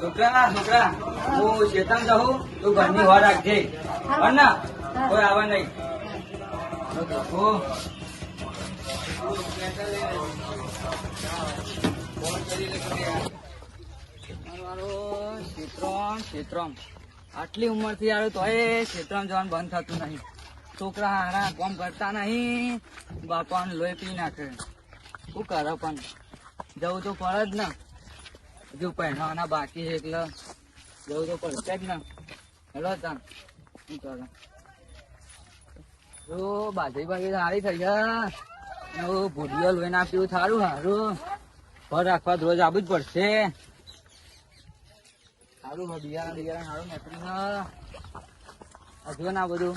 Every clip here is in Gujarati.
છોકરા છોકરા, હું શેતાન જાઉં, તું ઘરની વાર રાખજે. પણ ના, કોઈ આવે નહીં. ક્ષેત્રમ ક્ષેત્રમ આટલી ઉંમરથી આવ્યો તો એ ક્ષેત્રમ જવાનું બંધ થતું નહીં. છોકરા હારા કોમ કરતા નહીં, બાપાને લોહી પી નાખે. શું કરે પણ? જવું તો પડે જ ને. હજુ પહેરવાના બાકી છે એટલે જવું તો પડશે જ ને. હેલો તાન. શું કરે? જો, બાજરી બાજરી સારી થઈ ગયા ભૂડિયો લોહી ના પીવું સારું સારું ઘર રાખવા રોજ આવવું જ પડશે. સારું બિયારણ બિયારણ સારું નીકળી હજુ ના બધું.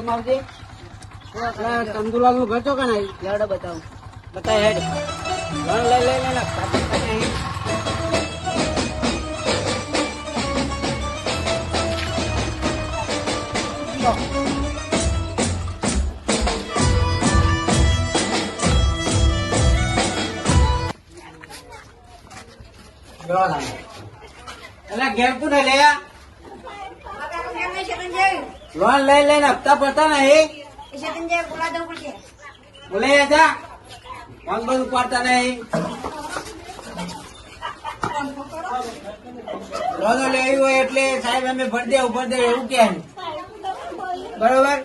અમાવજે નું ઘર ચોકા નહીં લેવડો બતાવું. બતાય હેડ. ઘર લઈ લઈ લઈ. એટલે ઘેર તું ને લે લોન લઈ લઈને હપ્તા પડતા નહીં. બોલે જા ફોન બંધ ઉપાડતા નહીં. લોનો લેવી હોય એટલે સાહેબ અમે ભરી દે ભરી દે એવું કે. બરોબર?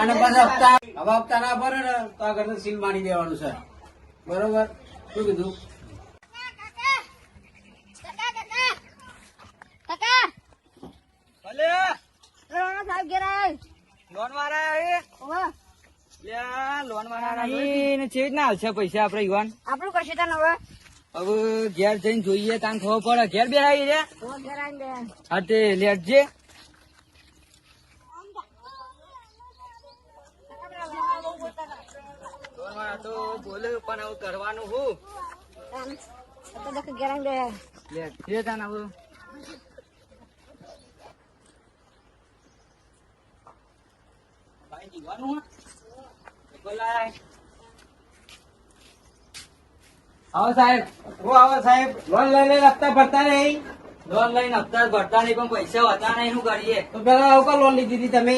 અને પછી હપ્તા હવે હપ્તા ના ભરે ને તો આગળ સીલ મારી દેવાનું છે. બરોબર? શું કીધું ભલે લોન વાળા આવે લ્યા, નહીં ચેવી રીતના હાલશે પૈસા આપડે યુવાન? આપણું કશે તને હવે હવે ઘેર જઈને જોઈએ તાન ખબર પડે. ઘેર બે આવી રે. હા તે લેટજે તો બોલે પણ હવે કરવાનું હું? તાન. તો દેખ ઘેર આવીને દે. લેટજે તાન હવે. જીવાનું બોલાય આવો સાહેબ. હું આવો સાહેબ. લોન લઈ લઈને હપ્તા ભરતા નહીં. લોન લઈને હપ્તા ભરતા નહીં પણ પૈસા હોતા નહીં શું કરીએ? તો પેલા આવું કા લોન લીધી હતી તમે.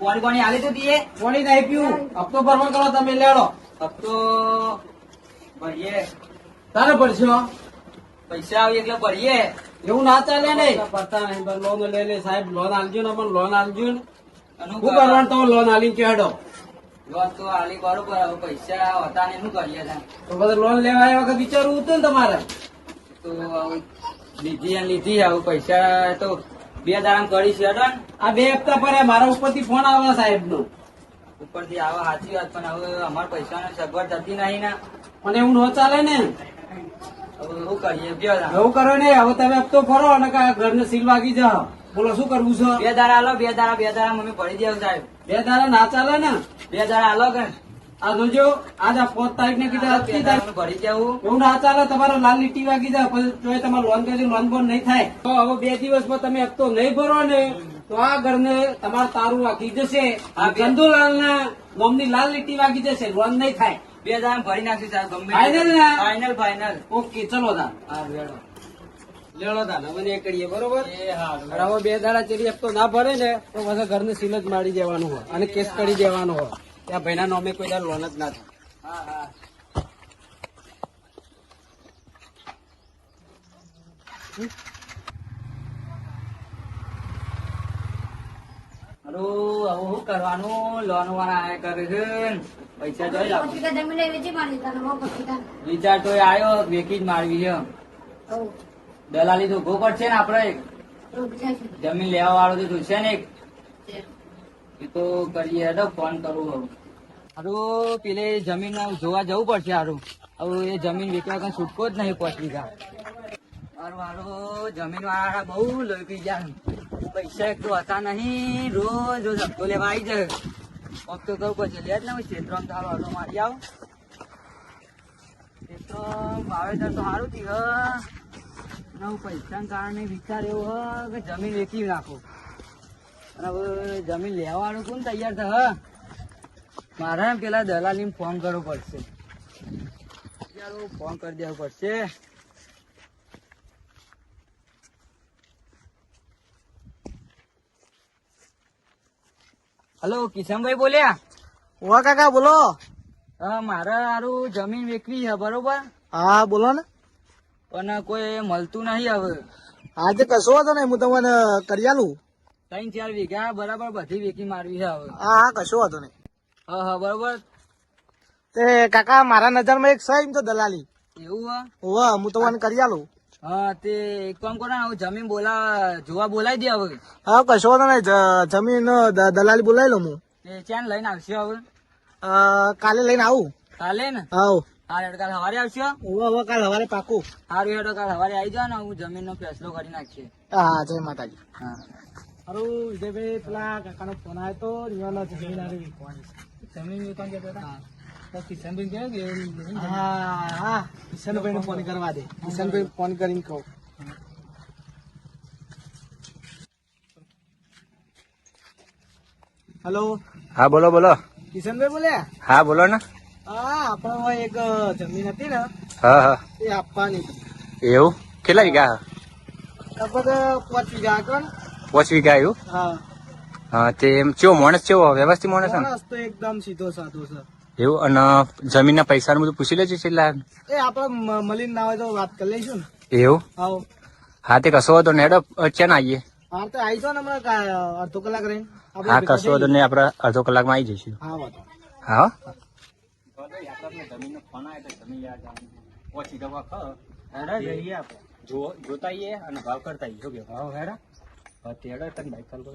કોની કોની આલી તો એ કોની નહીં પીવું હપ્તો ભરવા કરો તમે લેડો. હપ્તો ભરીએ. તારે ભરશો? પૈસા આવી એટલે ભરીએ. એવું ના ચાલે ને. ભરતા નહીં પણ લોન લઈ લે સાહેબ. લોન આલજો ને પણ લોન આલજો ને. અને શું કરવાનું તમે? લોન આલી ચહેડો લોન તો આલી બરોબર હવે પૈસા હતા નહીં શું કરીએ તો બધું લોન લેવા આવ્યા વખત વિચારવું હતું ને તમારે? તો લીધી અને લીધી હવે પૈસા તો બે દારામ કરી છે આ બે હપ્તા પર મારા ઉપરથી ફોન આવે સાહેબ નો ઉપરથી આવે સાચી વાત પણ હવે અમારા પૈસા સગવડ થતી નહીં ને. અને એવું ન ચાલે ને. હવે શું કરીએ બે એવું કરો ને હવે તમે હપ્તો ફરો અને ઘરને સીલ વાગી જાઓ. બોલો શું કરવું છે? બે દાડા આલો બે દાડા બે દાડા મમ્મી ભરી દેવ સાહેબ. બે દાડા ના ચાલે ને? બે દાડા આલો કે. આ જોજો આજ આ પાંચ તારીખ ને કીધા બે તારીખ. ભરી જવું એવું ના ચાલે તમારો લાલ લીટી વાગી જાય પછી તોય તમારે લોન કરી લોન બોન નહીં થાય. તો હવે બે દિવસમાં તમે હપ્તો નહીં ભરો ને તો આ ઘરને તમારે તારું વાગી જશે આ ચંદુલાલ ના નામની લાલ લીટી વાગી જશે લોન નહીં થાય. બે હજાર ભરી નાખી સાહેબ ફાઈનલ ફાઈનલ ને? ઓકે ચલો તા હા તા કરીએ બરોબર? હવે બે દાડા ચેરી હપ્તો ના ભરે ને તો પાછા ઘરને સીલ જ મારી દેવાનું હોય અને કેસ કરી દેવાનો હોય. ત્યાં ભાઈના નામે કોઈ દાડ લોન જ ના થાય. હા હા. શું કરવાનું? લોન વાળા આયા કરે છે. પૈસા જોઈ લાવો. પત્રિકા જમીને વેચી મારી તને બહુ પત્રિકા વિચાર તો આવ્યો વેકી જ મારવી છે. દલાલી તો ઊભો પડશે ને આપડે. જમીન લેવા વાળો તો છે ને. એ તો કરીએ હેડો ફોન કરું હવે. હારું પેલે જમીન જોવા જવું પડશે હારું. હવે એ જમીન વેચવા કઈ છૂટકો જ નહીં પહોંચી વીઘા હારું હારું જમીન વાળા બહુ લોહી પી ગયા. પૈસા એક તો હતા નહીં. રોજ રોજ હપ્તો લેવા આવી જાય. હપ્તો કહું પછી લે જ ને ક્ષેત્રમાં તારો હલો મારી આવ. ક્ષેત્ર વાવેતર તો સારું થયું હે. ને પૈસાના કારણે વિચાર એવો હ કે જમીન વેચી નાખો. અને હવે જમીન લેવાનું કોણ તૈયાર છે હ? મારે પેલા દલાલી ફોન કરવો પડશે. ફોન કરી દેવો પડશે. હલો કિશનભાઈ બોલ્યા? વા કાકા બોલો. હા મારે હારું જમીન વેચવી છે બરોબર? હા બોલો ને. પણ કોઈ મળતું નહીં હવે. આજે કશો હતો ને હું તમને કરી આલું. ત્રણ ચાર વીઘા બરાબર બધી વેકી મારવી છે હવે. હા હા કશો હતો ને હા હા બરોબર. તે કાકા મારા નજરમાં એક સહી તો દલાલી. એવું હા? હોવા હું તમને કરી આલું. હા તે એક કામ કરો ને જમીન બોલા જોવા બોલાવી દે હવે. હા કશો હતો ને જમીન દલાલી બોલાવી લઉં હું. ચેન ચાન લઈને આવશે હવે. કાલે લઈને આવું. કાલે ને? હાવ. હા હેડ કાલ સવારે આવશે? હોવા હોવા કાલે સવારે પાકું. સારું હેડો કાલ સવારે આવી જાવ ને હું જમીનનો ફેસલો કરી નાખીએ. હા જય માતાજી. હા. હારું વિજયભાઈ પેલા કાકાનો ફોન આવ્યો તો રિવાના જમીન હારી. જમીન વિકવાની જતો હતા. કિશનભાઈ કહે કે હા હા. કિશનભાઈને ફોન કરવા દે. કિશનભાઈ ફોન કરીને કહું. હેલો? હા બોલો બોલો. કિશનભાઈ બોલ્યા? હા બોલો ને. હા એક જમીન હતી ને હા હા. એ આપવાની. એવું? કેટલા વીઘા? લગભગ પાંચ વીઘા હતો પાંચ વીઘા આવ્યું હા. હા તે એમ માણસ કેવો? વ્યવસ્થિત માણસ માણસ તો એકદમ સીધો સાધો છે. એવું? અને જમીનના પૈસાનું બધું પૂછી લેજો છેલ્લા. એ આપણે મળીને ના હોય તો વાત કરી લઈશું ને. એવું? હા તે કશો હતો ને હેડો અચાન આવીએ? હા તો આવી જાઓ ને હમણાં અડધો કલાક રહી હા કશો હતો ને આપણે અડધો કલાકમાં આવી જઈશું. હા? વાંધો જો જોતા અને ભાવ કરતા આવીએ ભાવ હેડા તેડા તને બાઈક ચાલતો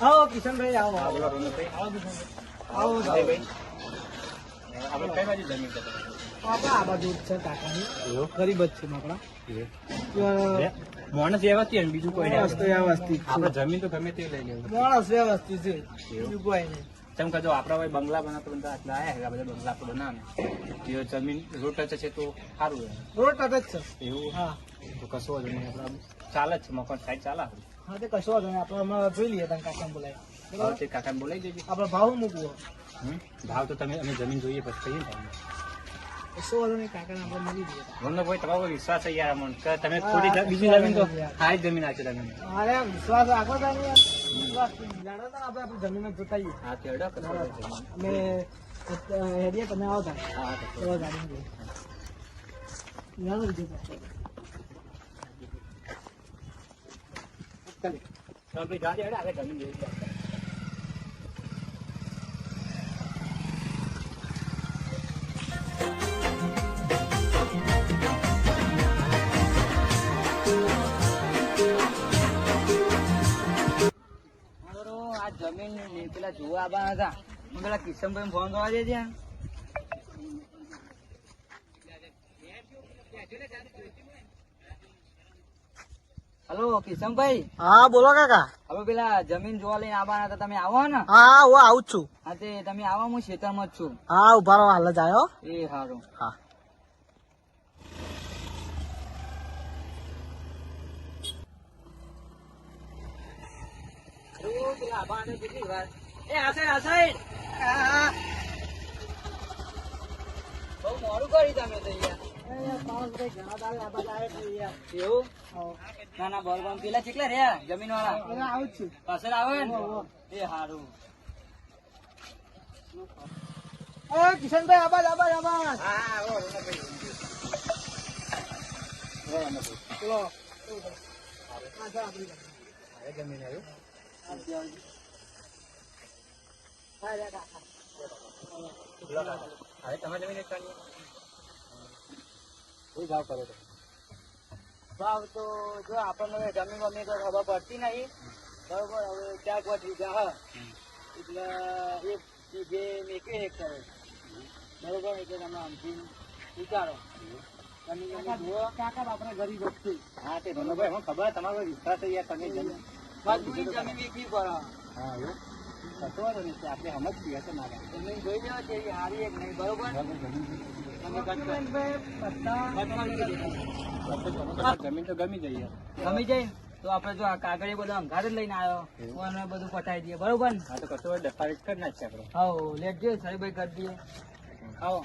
આવો કિશનભાઈ આવો આવો. આવો. આપણે કઈ બાજુ જમીન આપણે આ બાજુ છે કાકાની. ગરીબ જ છે આપણા માણસ વ્યવસ્થિત બીજું કોઈ માણસ તો વ્યવસ્થિત આપણે જમીન તો ગમે તે લઈ લેવું માણસ વ્યવસ્થિત છે. બીજું કોઈ નહીં. તેમ કહેજો આપણા ભાઈ બંગલા બનાવતો બધા આટલા આયા બધા બંગલા આપણે બનાવે એ જમીન રોટ જ છે તો સારું રહે. રોડ ટચ જ છે. એવું? હા. તો કશું વાંધો નહીં. આપણે ચાલે જ છે મકાન સાઈડ ચાલે આપણે. હા તે કશો વાંધો નહીં આપણે હમણાં જોઈ લઈએ તમે કાકાને બોલાય હવે તે કાકાને બોલાવી દેજો. આપણે ભાવ મૂકવો. હમ? ભાવ તો તમે અમે જમીન જોઈએ પછી કહીએ ને કશો વાંધો નહીં કાકાને આપણે મળી જઈએ. મને ભાઈ તમારો વિશ્વાસ છે યાર મને કે તમે હા, હા, બીજી જમીન તો. જ જમીન આપી તમે. અરે વિશ્વાસ રાખો તમે વિશ્વાસ જાણો તો આપણે આપણી જમીન જ જોતાઈએ હા તે અડો. અમે હેડીએ તમે આવો હા હા, ગાડી જઈએ જાણો બીજું પાછું. વાંધો નહીં. તો આપણે જાજે હેડો, આપણે જમીન પેલા જોવા આવવાના હતા પેલા કિશનભાઈ ફોન કરવા દેજે હલો કિશનભાઈ. હા બોલો કાકા. હવે પેલા જમીન જોવા લઈને આવવાના હતા તમે આવો ને? હા હું આવું છું. હા તે તમે આવો હું ખેતરમાં જ છું. હા ઊભા રહો હાલ જ આવ્યો એ સારું હા. બહુ મોડું કરી તમે તો યાર એવું? ના ના બરોબર પેલા કેટલા રહ્યા? જમીન વાળા આવું જ છું. પાછળ આવે ને. એ સારું એ કિશનભાઈ આબાદ આબાદ આબાદ. હા હા આવો રોનકભાઈ. ચલો હા, ચાલ આપણી ગાડી. મારે જમીન આવ્યું. હવે તમારે જમીન વેચવાની કોઈ ભાવ કરો તો. ભાવ તો જો આપણને જમીન બમી તો ખબર પડતી નહીં. બરોબર હવે ચાર પાંચ વીઘા હા. એટલે એક વીઘે મેકે એક કરે બરોબર એટલે તમે આમથી વિચારો. જુઓ. કાકા આપણે ગરીબ જ હા તે ધનુભાઈ હું ખબર તમારો વિશ્વાસ છે યાર તમે જમીન. મજબૂરી જમીન પડે. હા એવું? આપણે સમજ છીએ ના જમીન જોઈ લેવા છે હારી એક નહીં બરોબર? તમે. જમીન તો ગમી જઈએ ગમી જઈ તો આપણે જો આ કાગળિયા બધા અંગાર જ લઈને આવ્યો. અને બધું પટાઈ દઈએ. બરોબર ને? હા તો કશો દસ્તાવેજ કરી નાખીએ આપણે. આવો લેટજો સરીભાઈ કરી દઈએ. આવો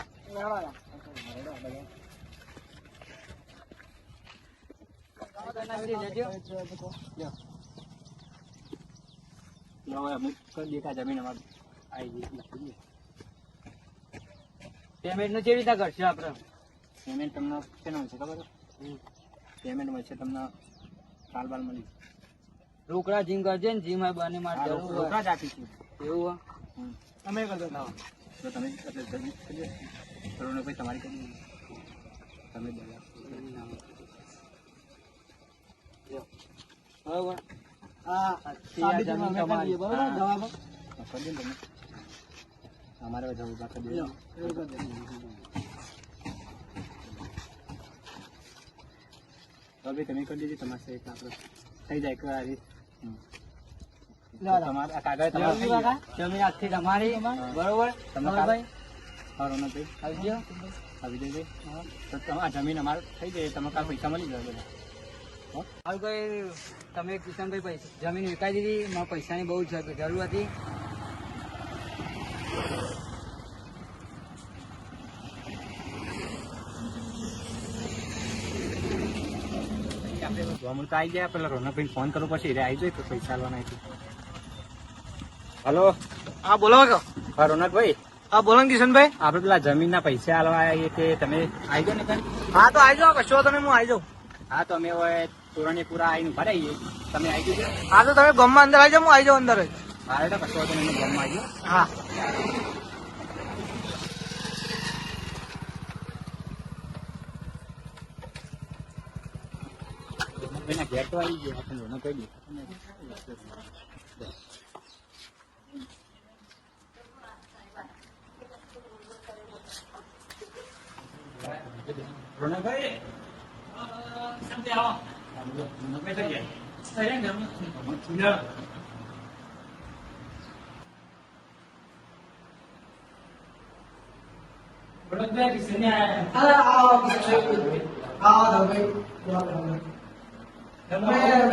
કે જમીન અમારે. આવી ગઈ. પેમેન્ટનું કેવી રીતના કરશે આપણે? પેમેન્ટ તમને શેનું છે ખબર પેમેન્ટ મળશે તમને કાલ બાલ મળી રોકડા જીમ કરજે ને જીમ બને મારે રોકડા જ આપીશું એવું. તમે કરજો તો તમે એટલે જમીન કરી દો. કરોડો ભાઈ તમારી કરી. તમે બરોબર? બરોબર? જવાબ હા, અમારે જવું દે. તો ભાઈ તમે કરી દેજો તમારે સહિત આપણે થઈ જાય કે આ રીત હમ. લ્યો, તો તમારે કાગળ તમારે જમીન આખી તમારી. બરોબર? તમે તમે ભાઈ. હા, રોનકભાઈ આવજો હા, વિજયભાઈ તો તમે જમીન અમારે થઈ જાય તમે પૈસા મળી જાય બધા. હાલ કોઈ તમે કિશનભાઈ પૈસા જમીન વિકાઈ દીધી મારે પૈસાની બહુ જરૂર હતી આપણે ગોમડું તો આવી ગયા પેલા રોનકભાઈ ફોન કરો પછી રે આવી જાય તો પૈસા આલવાના છે. હલો? હા બોલો કાકા. હા રોનકભાઈ. હા બોલો ને કિશનભાઈ. આપણે પેલા જમીનના પૈસા આલવા આવીએ તે તમે આવી જાઓ ને કાલ હા તો આવી જાઓ કશો તમે હું આવી જાઉં. હા તો અમે હવે તોરણે પૂરા આવીને ઊભા રહીએ. તમે આવી જજો હા તો તમે ગમમાં અંદર આવી જાઓ હું આવી જાઉં અંદર જ. હા એટલે કશો તમે ગમમાં આવી જાઓ. હા. gateway gì không hiểu nó có gì? Rồi nó cái sang theo. Nó cái gì? Thấy anh đừng nhớ Hãy subscribe cho kênh Ghiền Mì Gõ Để không bỏ lỡ những video hấp dẫn રોનકભાઈ તો ગયા.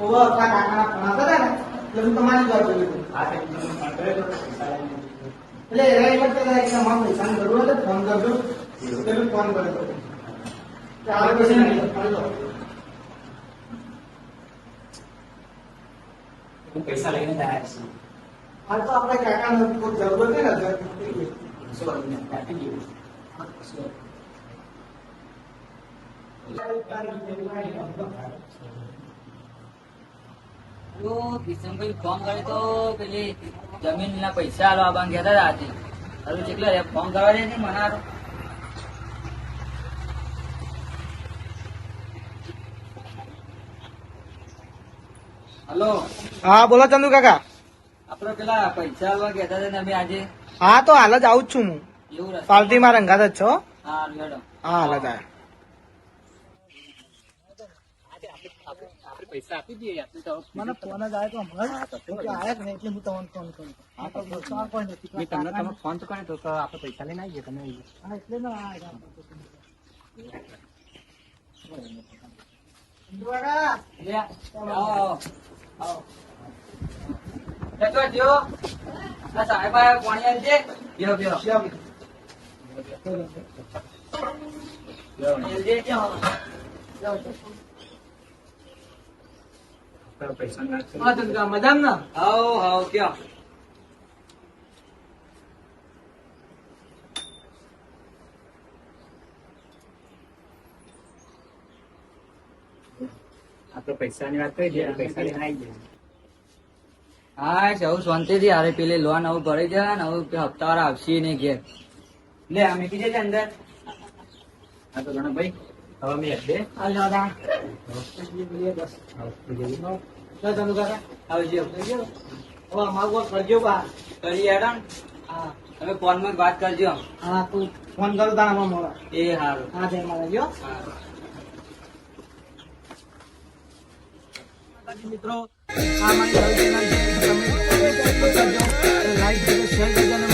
રોનકભાઈ કિશને આયા. હા, તે તમે ફોન કર્યો તો પૈસા લઈને. આવ્યા છું. નહીં, આપી દઈએ. શું? તો કિશનભાઈ ફોન કરે તો પેલી જમીન ના પૈસા આલવા બાંધ ગયા હતા આજે હવે જેટલા રે ફોન કરવા દે ને મને હલો. હા બોલો ચંદુ કાકા. આપડે પેલા પૈસા આલવા ગયા હતા ને અમે આજે? હા તો હાલ જ આવું જ છું હું. એવું રસ્તે માં રંગાત જ છો? હા મેડમ. હા હાલ જ આવ્યા પૈસા આપી દઈએ મને ફોન જ આવ્યો તો હમણાં હા, તો શું જ આવ્યા જ નહીં એટલે હું તમને ફોન કરું. તમને તમે ફોન તો કર્યો તો આપણે પૈસા લઈને આવીએ તમે આવી જાઓ. હા, એટલે ને આ આવ્યા. ચંદુ કાકા લે, આવો આવો આવો જતો જ્યો. આ સાહેબ આયા, પાણી આલજે. બેહો, બેહો. પાણી આલજે. તો પૈસા નાખશે. મજામાં આવો આવો કયો? આપણે પૈસાની વાત કરી દે પૈસા લઈને આવી જાય હા સૌ શાંતિથી હારે પેલી લોન હવે ભરી જાય ને હવે હપ્તા આવશે નહીં ઘેર. લે અમે કીધે છે અંદર. હા તો ગણો ભાઈ હવે ને. હા. તમે ફોનમાં વાત કરજો હા તું ફોન કરું તારા મોડા એ સારું હા જય મારા જો મિત્રો આ મારી તમે લાઈક કરજો શેર કરજો અને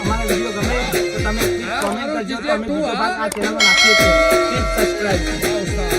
અમારા વીડિયો ગમે તો તમે કોમેન્ટ કરજો તો અમે બીજો ભાગ આ ચેનલમાં નાખીએ છીએ પ્લીઝ સબસ્ક્રાઇબ